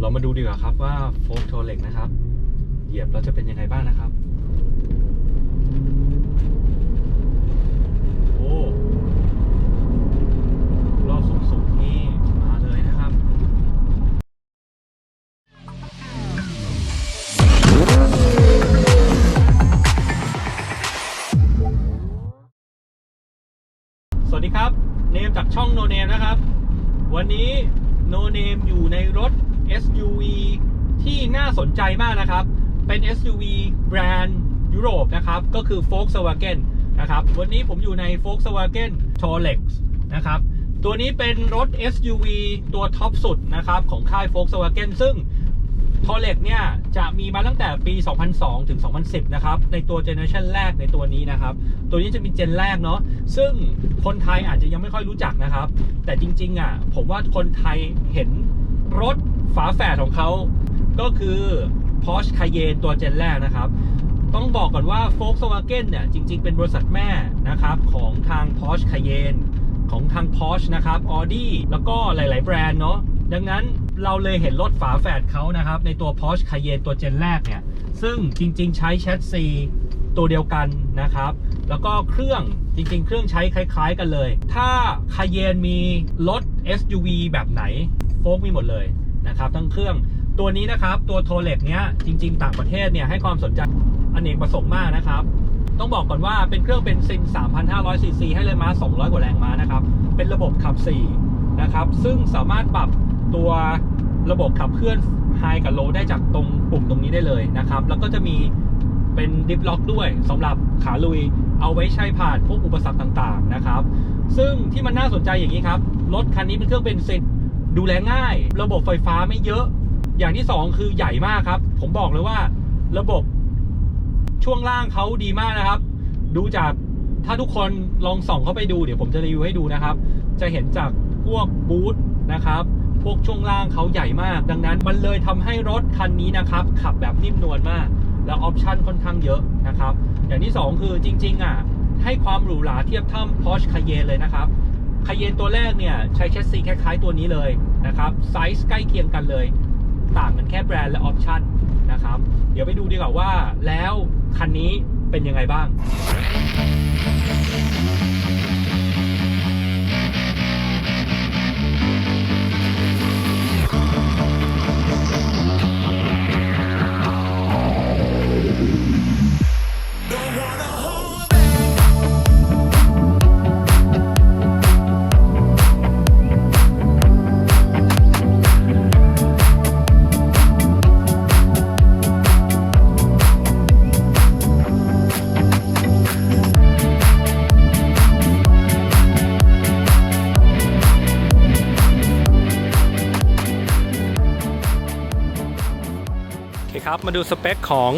เรามาดูดีกว่าครับว่าโฟล์กโทเล็กนะครับ เหยียบแล้วจะเป็นยังไงบ้างนะครับ โอ้รอบสูงๆนี่มาเลยนะครับสวัสดีครับ เนมจากช่องโนเนมนะครับ วันนี้โนเนมอยู่ในรถ SUV ที่น่าสนใจมากนะครับ เป็น SUV แบรนด์ยุโรปนะครับ ก็คือ Volkswagen นะครับ วันนี้ผมอยู่ใน Volkswagen t o r e x นะครับ ตัวนี้เป็นรถ SUV ตัวท็อปสุดนะครับของค่าย Volkswagen ซึ่งทอเล็กเนี่ยจะมีมาตั้งแต่ปี 2002 ถึง 2010 นะครับ ในตัวเจเนอเรชันแรกในตัวนี้นะครับ ตัวนี้จะเป็นเจนแรกเนาะ ซึ่งคนไทยอาจจะยังไม่ค่อยรู้จักนะครับ แต่จริงๆอะผมว่าคนไทยเห็นรถ ฝาแฝดของเขาก็คือ Porsche Cayenne ตัวเจนแรกนะครับ ต้องบอกก่อนว่า Volkswagen เนี่ย จริง ๆ เป็นบริษัทแม่นะครับ ของทาง Porsche Cayenne ของทาง Porsche นะครับ Audi แล้วก็หลาย ๆ แบรนด์เนาะดังนั้นเราเลยเห็นรถฝาแฝดเขานะครับ ในตัว Porsche Cayenne ตัวเจนแรกเนี่ย ซึ่งจริง ๆ ใช้แชสซีตัวเดียวกันนะครับ แล้วก็เครื่องจริง ๆ เครื่องใช้คล้าย ๆ กันเลย ถ้า Cayenne มีรถ SUV แบบไหนโฟกมีหมดเลย นะครับทั้งเครื่องตัวนี้นะครับตัวโทเล็กเนี้ยจริง ๆ ต่างประเทศเนี่ยให้ความสนใจอเนกประสงค์มากนะครับ ต้องบอกก่อนว่าเป็นเครื่องเบนซิน 3,500 ซีซีให้เลยม้า200 กว่าแรงม้านะครับ เป็นระบบขับ 4 นะครับ ซึ่งสามารถปรับตัวระบบขับเคลื่อนไฮกับโลได้จากตรงปุ่มตรงนี้ได้เลยนะครับ แล้วก็จะมีเป็นดิฟล็อกด้วยสำหรับขาลุยเอาไว้ใช้ผ่านพวกอุปสรรคต่างๆนะครับ ซึ่งที่มันน่าสนใจอย่างนี้ครับ รถคันนี้เป็นเครื่องเบนซิน ดูแลง่าย ระบบไฟฟ้าไม่เยอะ อย่างที่สองคือใหญ่มากครับ ผมบอกเลยว่า ระบบช่วงล่างเขาดีมากนะครับ ดูจากถ้าทุกคนลองส่องเข้าไปดูเดี๋ยวผมจะรีวิวให้ดูนะครับ จะเห็นจากพวกบูธนะครับพวกช่วงล่างเขาใหญ่มาก ดังนั้นมันเลยทำให้รถคันนี้นะครับ ขับแบบนิ่มนวลมาก แล้วออปชันค่อนข้างเยอะนะครับ อย่างที่สองคือจริง ๆ อะ ให้ความหรูหราเทียบเท่า Porsche Cayenne เลยนะครับ คาเยนตัวแรกเนี่ยใช้แชสซีคล้ายๆตัวนี้เลยนะครับไซส์ใกล้เคียงกันเลย ต่างกันแค่แบรนด์และออปชันนะครับ เดี๋ยวไปดูดีกว่าว่าแล้วคันนี้เป็นยังไงบ้าง มาดูสเปคของ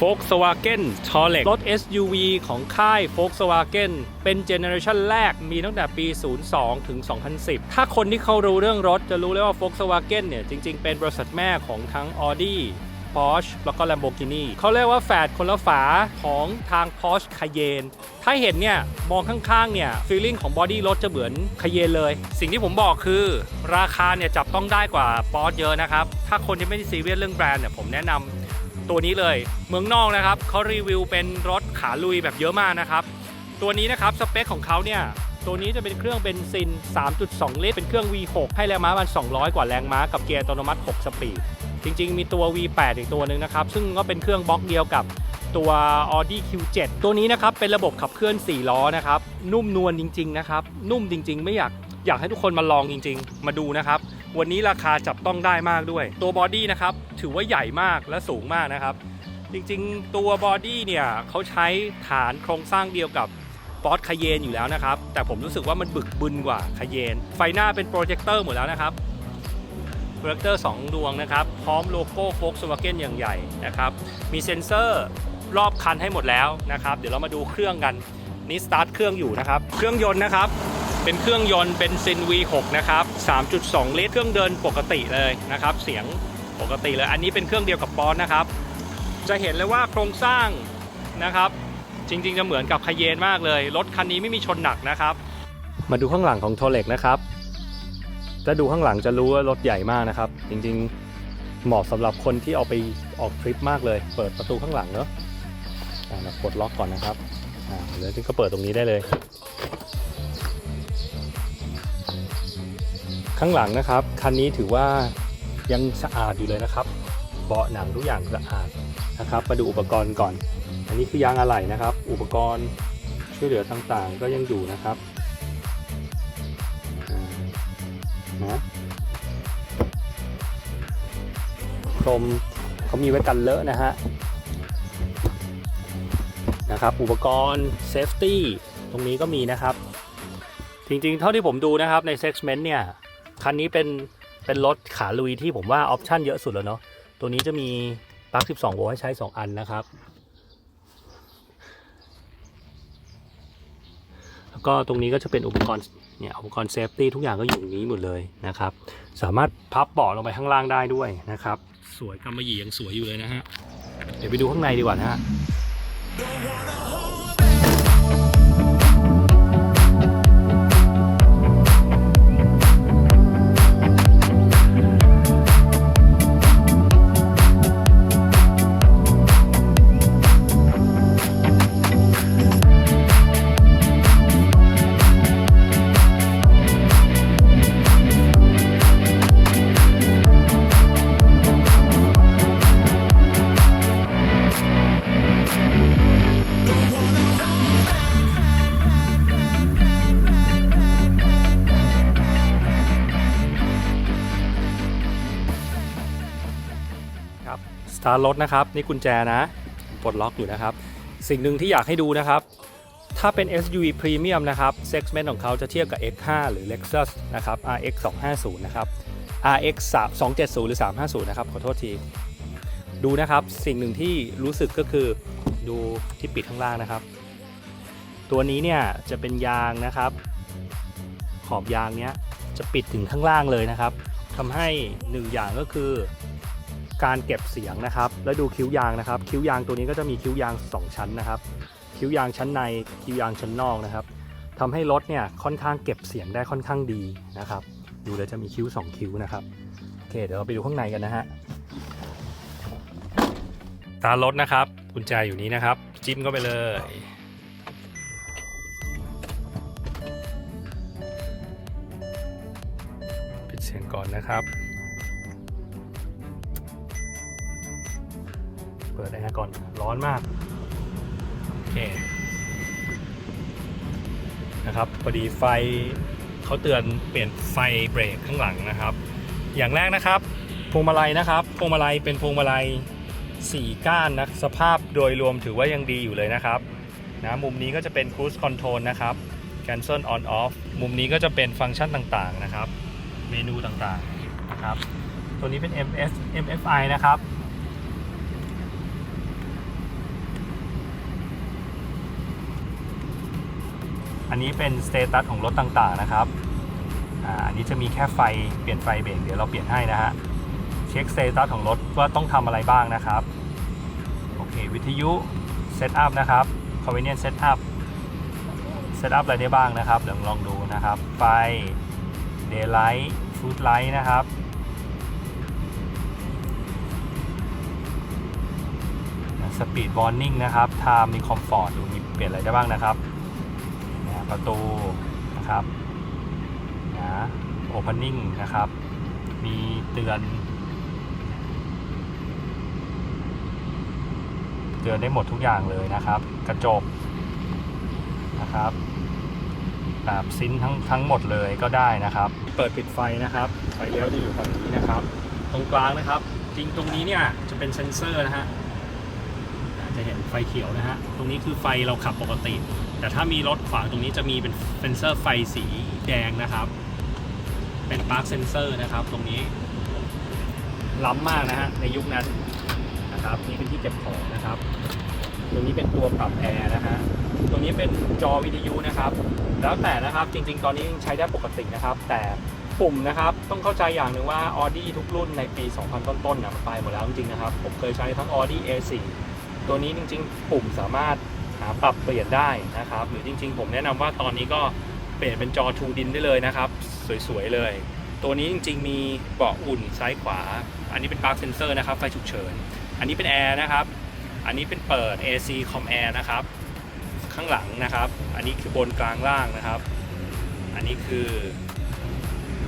Volkswagen t o r e x รถ SUV ของค่าย Volkswagen เป็นเจเนอเรชันแรกมีตั้งแต่ปี 02 ถึง 2010 ถ้าคนที่เขารู้เรื่องรถจะรู้เลยว่า Volkswagen เนี่ยจริงๆ เป็นบริษัทแม่ของทั้ง Audi Porsche แล้วก็ Lamborghini เขาเรียกว่าแฝดคนละฝาของทาง Porsche Cayenne ถ้าเห็นเนี่ย มองข้างๆ เนี่ยฟีลลิ่งของบอดี้รถจะเหมือน Cayenne เลย สิ่งที่ผมบอกคือ ราคาเนี่ยจับต้องได้กว่า Porsche เยอะนะครับ ถ้าคนที่ไม่ได้ซีเรียสเรื่องแบรนด์เนี่ยผมแนะนำ ตัวนี้เลย เมืองนอกนะครับเขารีวิวเป็นรถขาลุยแบบเยอะมากนะครับ ตัวนี้นะครับสเปคของเขาเนี่ยตัวนี้จะเป็นเครื่องเบนซิน 3.2 ลิตร เป็นเครื่อง V6 ให้แรงม้ามัน 200 กว่าแรงม้ากับเกียร์อัตโนมัติ 6 สปีด จริง ๆ มีตัว V8 อีกตัวหนึ่งนะครับ ซึ่งก็เป็นเครื่องบล็อกเดียวกับตัว Audi Q7 ตัวนี้นะครับ เป็นระบบขับเคลื่อน 4 ล้อนะครับ นุ่มนวลจริง ๆ นะครับ นุ่มจริง ๆ ไม่อยาก อยากให้ทุกคนมาลองจริง ๆ มาดูนะครับ วันนี้ราคาจับต้องได้มากด้วย ตัวบอดี้นะครับถือว่าใหญ่มากและสูงมากนะครับ จริงๆ ตัวบอดี้เนี่ยเขาใช้ฐานโครงสร้างเดียวกับฟอร์ดคาเยนอยู่แล้วนะครับ แต่ผมรู้สึกว่ามันบึกบึนกว่าคาเยน ไฟหน้าเป็นโปรเจคเตอร์หมดแล้วนะครับโปรเจคเตอร์ 2 ดวงนะครับ พร้อมโลโก้ Volkswagen อย่างใหญ่นะครับ มีเซ็นเซอร์รอบคันให้หมดแล้วนะครับ เดี๋ยวเรามาดูเครื่องกัน นี่สตาร์ทเครื่องอยู่นะครับ เครื่องยนต์นะครับ เป็นเครื่องยนต์เป็นซิน V6 นะครับ 3.2 ลิตร เครื่องเดินปกติเลยนะครับ เสียงปกติเลย อันนี้เป็นเครื่องเดียวกับปอนนะครับ จะเห็นเลยว่าโครงสร้างนะครับ จริง ๆ จะเหมือนกับคาเยนมากเลย รถคันนี้ไม่มีชนหนักนะครับ มาดูข้างหลังของโทเล็กนะครับถ้าดูข้างหลังจะรู้ว่ารถใหญ่มากนะครับ จริงๆเหมาะสำหรับคนที่เอาไปออกทริปมากเลย เปิดประตูข้างหลังเนอะอ่าเรากดล็อกก่อนนะครับแล้วที่ก็เปิดตรงนี้ได้เลย ข้างหลังนะครับ คันนี้ถือว่ายังสะอาดอยู่เลยนะครับ เบาะหนังทุกอย่างสะอาดนะครับ มาดูอุปกรณ์ก่อน อันนี้คือยางอะไหล่นะครับ อุปกรณ์ช่วยเหลือต่างๆ ก็ยังอยู่นะครับนะพรมเขามีไว้กันเลอะนะฮะนะครับ อุปกรณ์เซฟตี้ตรงนี้ก็มีนะครับ จริงๆ เท่าที่ผมดูนะครับใน Segment เนี่ย คันนี้เป็นเป็นรถขาลุยที่ผมว่าออปชันเยอะสุดแล้วเนาะตัวนี้จะมีปลั๊ก 12 โวลต์ให้ใช้ 2 อันนะครับ แล้วก็ตรงนี้ก็จะเป็นอุปกรณ์เนี่ยอุปกรณ์เซฟตี้ทุกอย่างก็อยู่ตรงนี้หมดเลยนะครับ สามารถพับเบาะลงไปข้างล่างได้ด้วยนะครับ สวยกำมะหยี่ยังสวยอยู่เลยนะฮะ เดี๋ยวไปดูข้างในดีกว่านะฮะ สตาร์ทรถนะครับนี่กุญแจนะปลดล็อกอยู่นะครับ สิ่งหนึ่งที่อยากให้ดูนะครับ ถ้าเป็น SUV Premium นะครับ Segment ของเขาจะเทียบกับ X5 หรือ Lexus นะครับ RX 250นะครับ RX 270 หรือ 350 นะครับ ขอโทษที ดูนะครับสิ่งหนึ่งที่รู้สึกก็คือดูที่ปิดข้างล่างนะครับ ตัวนี้เนี่ยจะเป็นยางนะครับ ขอบยางเนี้ยจะปิดถึงข้างล่างเลยนะครับทำให้หนึ่งอย่างก็คือ การเก็บเสียงนะครับ แล้วดูคิ้วยางนะครับ คิ้วยางตัวนี้ก็จะมีคิ้วยาง 2 ชั้นนะครับ คิ้วยางชั้นในคิ้วยางชั้นนอกนะครับทำให้รถเนี่ยค่อนข้างเก็บเสียงได้ค่อนข้างดีนะครับ ดูแล้วจะมีคิ้ว 2 คิ้วนะครับโอเคเดี๋ยวเราไปดูข้างในกันนะฮะตารถนะครับกุญแจอยู่นี้นะครับ จิ้มเข้าไปเลยปิดเสียงก่อนนะครับ ก่อนร้อนมากโอเคนะครับพอดีไฟเขาเตือนเปลี่ยนไฟเบรกข้างหลังนะครับ อย่างแรกนะครับพวงมาลัยนะครับพวงมาลัยเป็นพวงมาลัย4 ก้านนะสภาพโดยรวมถือว่ายังดีอยู่เลยนะครับนะมุมนี้ก็จะเป็น cruise control นะครับ cancel on off มุมนี้ก็จะเป็นฟังก์ชันต่างๆนะครับ เมนูต่างๆนะครับ ตัวนี้เป็น MS MFI นะครับ อันนี้เป็นสเตตัสของรถต่างๆนะครับอ่าอันนี้จะมีแค่ไฟเปลี่ยนไฟเบรกเดี๋ยวเราเปลี่ยนให้นะฮะเช็คสเตตัสของรถว่าต้องทำอะไรบ้างนะครับโอเควิทยุเซตอัพนะครับ convenience setup เซตอัพอะไรได้บ้างนะครับเดี๋ยวลองดูนะครับ ไฟ daylight food light นะครับสปีด warning นะครับ time มี comfort ดูมีเปลี่ยนอะไรได้บ้างนะครับ ประตูนะครับนะ opening นะครับ มีเตือน เตือนได้หมดทุกอย่างเลยนะครับ กระจกนะครับแบบซินทั้งทั้งหมดเลยก็ได้นะครับ เปิดปิดไฟนะครับไฟเลี้ยวจะอยู่ฝั่งนี้นะครับ ตรงกลางนะครับ จริงตรงนี้เนี่ยจะเป็นเซ็นเซอร์นะฮะจะเห็นไฟเขียวนะฮะตรงนี้คือไฟเราขับปกติ แต่ถ้ามีรถขวางตรงนี้จะมีเป็นเซนเซอร์ไฟสีแดงนะครับ เป็นปาร์คเซนเซอร์นะครับ ตรงนี้ ล้ำมากนะฮะในยุคนั้นนะครับ นี่เป็นที่เก็บของนะครับ ตรงนี้เป็นตัวปรับแอร์นะฮะตรงนี้เป็นจอวิทยุนะครับ แล้วแต่นะครับจริง ๆ ตอนนี้ใช้ได้ปกตินะครับ แต่ปุ่มนะครับต้องเข้าใจอย่างหนึ่งว่า Audi ทุกรุ่นในปี 2000 ต้นๆนะมันไปหมดแล้วจริงๆนะครับ ผมเคยใช้ทั้ง Audi A4 ตัวนี้จริง ๆ ปุ่มสามารถ ปรับเปลี่ยนได้นะครับ หรือจริง ๆ ผมแนะนำว่าตอนนี้ก็เปลี่ยนเป็นจอ2ดินได้เลยนะครับ สวยๆเลย ตัวนี้จริง ๆ มีเบาะอุ่นซ้ายขวา อันนี้เป็นปลั๊กเซนเซอร์นะครับไฟฉุกเฉิน อันนี้เป็นแอร์นะครับ อันนี้เป็นเปิด AC คอมแอร์นะครับ ข้างหลังนะครับ อันนี้คือบนกลางล่างนะครับ อันนี้คือ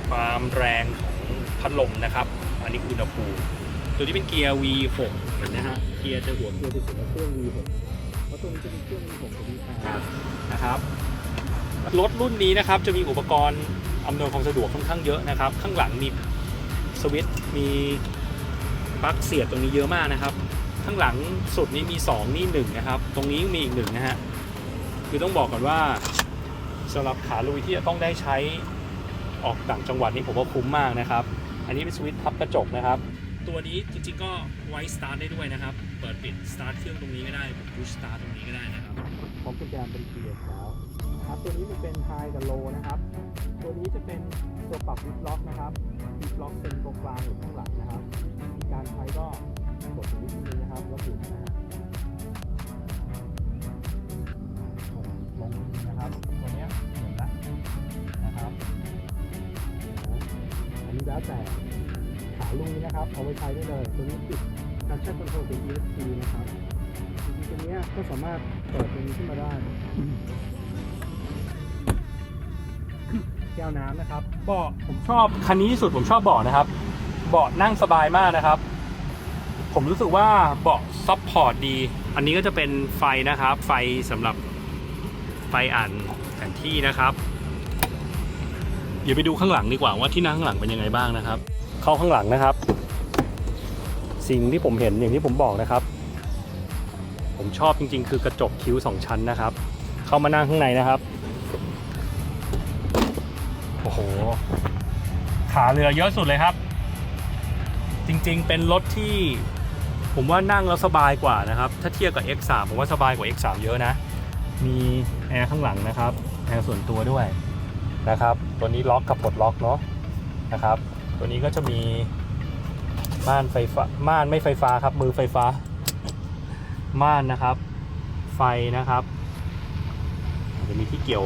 ความแรงของพัดลมนะครับ อันนี้อุณหภูมิตัวนี้เป็นเกียร์ V6 เห็นะฮะ เกียร์จะหัวเกียร์จะสุดเครื่อง V6 ราะตัวนี้จะมีเครื่อง V6 กับ V8 นะครับรถรุ่นนี้นะครับจะมีอุปกรณ์อำนวยความสะดวกค่อนข้างเยอะนะครับ ข้างหลังมีสวิตช์มีปลั๊กเสียบตรงนี้เยอะมากนะครับ ข้างหลังสุดนี้มี 2 นี่1นะครับ ตรงนี้มีอีกหนึ่งนะฮะคือต้องบอกก่อนว่าสำหรับขาลุยที่จะต้องได้ใช้ออกต่างจังหวัดนี่ผมว่าคุ้มมากนะครับ อันนี้เป็นสวิตช์พับกระจกนะครับ ตัวนี้จริงๆก็ไว้สตาร์ทได้ด้วยนะครับ เปิดปิดสตาร์ทเครื่องตรงนี้ก็ได้พุชสตาร์ทตรงนี้ก็ได้นะครับพร้อมกุญแจเป็นเกียร์แล้วครับตัวนี้จะเป็นไฮกับโลนะครับ ตัวนี้จะเป็นตัวปรับวิดล็อกนะครับวิดล็อกเป็นตรงกลางอยู่ข้างหลังนะครับมีการใช้ก็กดสวิตช์นี้นะครับแล้วหมุนนะฮะลงนะครับ ตัวนี้หมุนละนะครับอันนี้แล้วแต่ขาลุยนะครับเอาไว้ใช้ได้เลย ตัวนี้ติด การใช้คอนโทรลเป็น USB นะครับจริงๆตัวเนี้ก็สามารถเปิดตัวนี้ขึ้นมาได้ แก้วน้ำนะครับเบาะผมชอบคันนี้ที่สุดผมชอบเบาะนะครับ เบาะนั่งสบายมากนะครับ ผมรู้สึกว่าเบาะซับพอร์ตดี อันนี้ก็จะเป็นไฟนะครับ ไฟสำหรับไฟอ่านแผนที่นะครับเดี๋ยวไปดูข้างหลังดีกว่าว่าที่นั่งข้างหลังเป็นยังไงบ้างนะครับ เข้าข้างหลังนะครับ สิ่งที่ผมเห็นอย่างที่ผมบอกนะครับ ผมชอบจริง ๆ คือกระจกคิ้วสองชั้นนะครับ เข้ามานั่งข้างในนะครับโอ้โหขาเรือเยอะสุดเลยครับ จริงๆ เป็นรถที่ผมว่านั่งแล้วสบายกว่านะครับ ถ้าเทียบกับ X3 ผมว่าสบายกว่า X3 เยอะนะ มีแอร์ข้างหลังนะครับแอร์ส่วนตัวด้วยนะครับ ตัวนี้ล็อกกับปลดล็อกเนาะนะครับ ตัวนี้ก็จะมี ม่านไฟฟ้าม่านไม่ไฟฟ้าครับ มือไฟฟ้า ม่านนะครับ ไฟนะครับจะมีที่เกี่ยว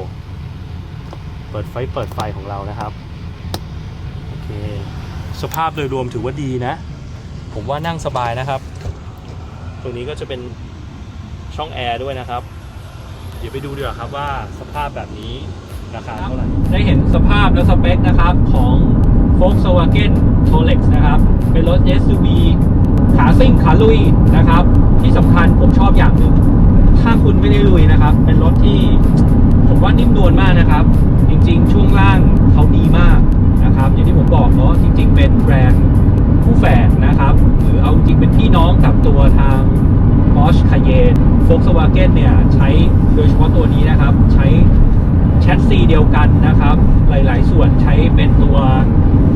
เปิดไฟเปิดไฟของเรานะครับโอเคสภาพโดยรวมถือว่าดีนะ ผมว่านั่งสบายนะครับ ตรงนี้ก็จะเป็นช่องแอร์ด้วยนะครับ เดี๋ยวไปดูดีกว่าครับว่าสภาพแบบนี้ราคาเท่าไหร่ได้เห็นสภาพและสเปคนะครับของ Volkswagen Tolex นะครับ เป็นรถ SUV ขาซิ่งขาลุยนะครับ ที่สำคัญผมชอบอย่างหนึ่งถ้าคุณไม่ได้ลุยนะครับ เป็นรถที่ผมว่านิ่มนวลมากนะครับ จริงๆ ช่วงล่างเขาดีมากนะครับ อย่างที่ผมบอกเนาะจริง ๆ เป็นแบรนด์คู่แฝดนะครับ หรือเอาจริงเป็นพี่น้องกับตัวทาง Porsche Cayenne Volkswagen เนี่ย ใช้โดยเฉพาะตัวนี้นะครับ ใช้แชสซีเดียวกันนะครับ หลาย ๆ ส่วนใช้เป็นตัว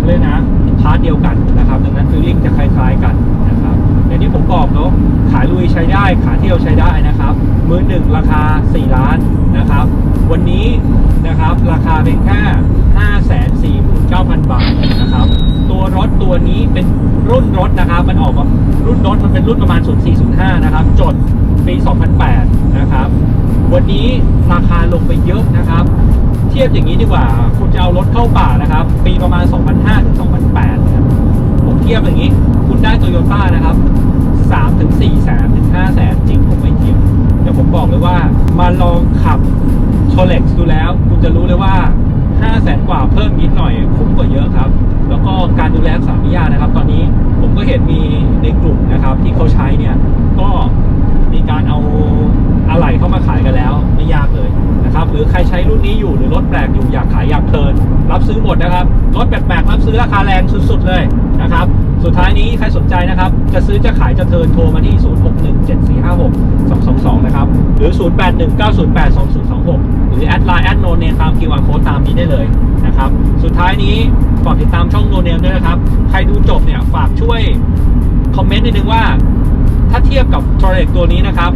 เรียกนะ พาร์ทเดียวกันนะครับ ดังนั้นฟีลลิ่งจะคล้าย ๆ กันนะครับอย่างที่ผมบอกเนาะขายลุยใช้ได้ขาเที่ยวใช้ได้นะครับ มือหนึ่งราคา 4 ล้านนะครับ วันนี้นะครับราคาเป็นแค่549,000 บาทนะครับ ตัวรถตัวนี้เป็นรุ่นรถนะครับ มันออกมารุ่นรถมันเป็นรุ่นประมาณ 0405 นะครับ จดปี 2008 นะครับ วันนี้ราคาลงไปเยอะนะครับ เทียบอย่างนี้ดีกว่า คุณจะเอารถเข้าป่านะครับ ปีประมาณ 2005ถึง2008 ผมเทียบอย่างนี้ คุณได้โตโยต้านะครับ3ถึง4แสนถึง5แสนจริงผมไม่เทียบเดี๋ยวผมบอกเลยว่ามาลองขับโชเล็กดูแล้ว คุณจะรู้เลยว่า5แสนกว่าเพิ่มนิดหน่อยคุ้มกว่าเยอะครับ แล้วก็การดูแลรักษาพยานะครับ ตอนนี้ผมก็เห็นมีในกลุ่มนะครับ ที่เขาใช้เนี่ยก็มีการเอาอะไหล่เข้ามาขายกันแล้ว ไม่ยากเลย นะครับหรือใครใช้รุ่นนี้อยู่หรือรถแปลกอยู่อยากขายอยากเทิร์นรับซื้อหมดนะครับรถแปลกๆรับซื้อราคาแรงสุดๆเลยนะครับสุดท้ายนี้ใครสนใจนะครับ จะซื้อจะขายจะเทิร์นโทรมาที่ 0617456222 นะครับ หรือ 0819082026 หรือแอดไลน์แอดโนเนตาม QR code ตามนี้ได้เลยนะครับ สุดท้ายนี้ฝากติดตามช่องโนเนมด้วยนะครับ ใครดูจบเนี่ยฝากช่วยคอมเมนต์นิดนึงว่า ถ้าเทียบกับ t o r e x ตัวนี้นะครับ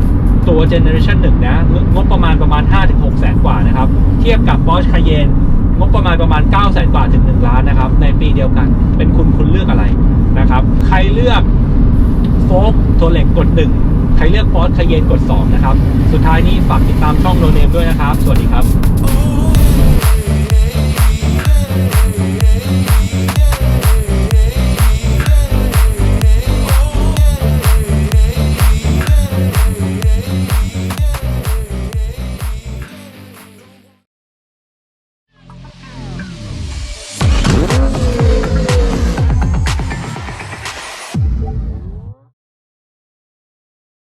ตัว Generation 1 นะ งบประมาณประมาณ 5-6แสนกว่านะครับ เทียบกับ Porsche Cayenne งบประมาณประมาณ 9 แสนกว่าถึง 1 ล้านนะครับ ในปีเดียวกัน เป็นคุณคุณเลือกอะไรนะครับ ใครเลือกโฟกโทเล็กกด 1 ใครเลือก Porsche Cayenne กด 2 นะครับ สุดท้ายนี้ฝากติดตามช่องโนเนมด้วยนะครับ สวัสดีครับ oh.